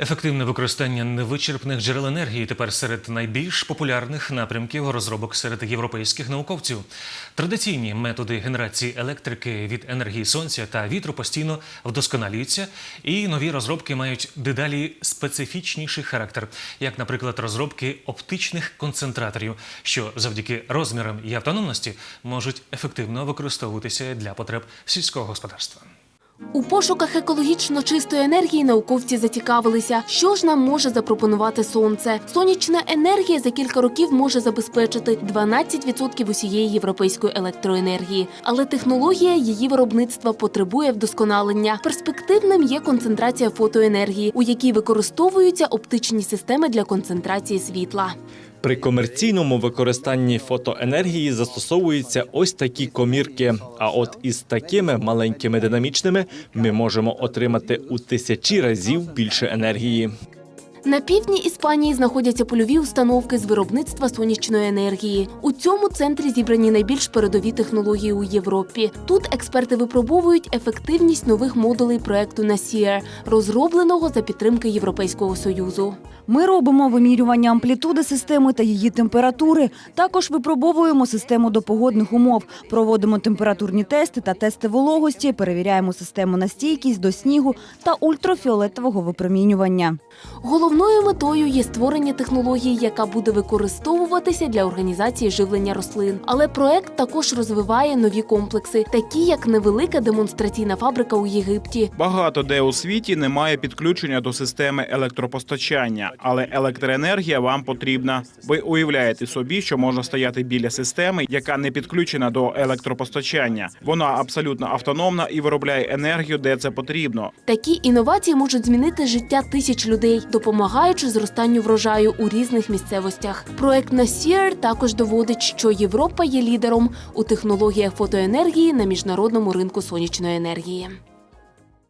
Ефективне використання невичерпних джерел енергії тепер серед найбільш популярних напрямків розробок серед європейських науковців. Традиційні методи генерації електрики від енергії сонця та вітру постійно вдосконалюються, і нові розробки мають дедалі специфічніший характер, як, наприклад, розробки оптичних концентраторів, що завдяки розмірам і автономності можуть ефективно використовуватися для потреб сільського господарства. У пошуках екологічно чистої енергії науковці зацікавилися, що ж нам може запропонувати сонце. Сонячна енергія за кілька років може забезпечити 12% усієї європейської електроенергії, але технологія її виробництва потребує вдосконалення. Перспективним є концентрація фотоенергії, у якій використовуються оптичні системи для концентрації світла. При комерційному використанні фотоенергії застосовуються ось такі комірки. А от із такими маленькими динамічними ми можемо отримати у тисячі разів більше енергії. На півдні Іспанії знаходяться польові установки з виробництва сонячної енергії. У цьому центрі зібрані найбільш передові технології у Європі. Тут експерти випробовують ефективність нових модулей проекту Насіер, розробленого за підтримки Європейського союзу. Ми робимо вимірювання амплітуди системи та її температури. Також випробовуємо систему до погодних умов, проводимо температурні тести та тести вологості, перевіряємо систему на стійкість до снігу та ультрафіолетового випромінювання. Головною метою є створення технології, яка буде використовуватися для організації живлення рослин. Але проект також розвиває нові комплекси, такі як невелика демонстраційна фабрика у Єгипті. Багато де у світі немає підключення до системи електропостачання, але електроенергія вам потрібна. Ви уявляєте собі, що можна стояти біля системи, яка не підключена до електропостачання. Вона абсолютно автономна і виробляє енергію, де це потрібно. Такі інновації можуть змінити життя тисяч людей, допомагаючи зростанню врожаю у різних місцевостях. Проект Насір також доводить, що Європа є лідером у технологіях фотоенергії на міжнародному ринку сонячної енергії.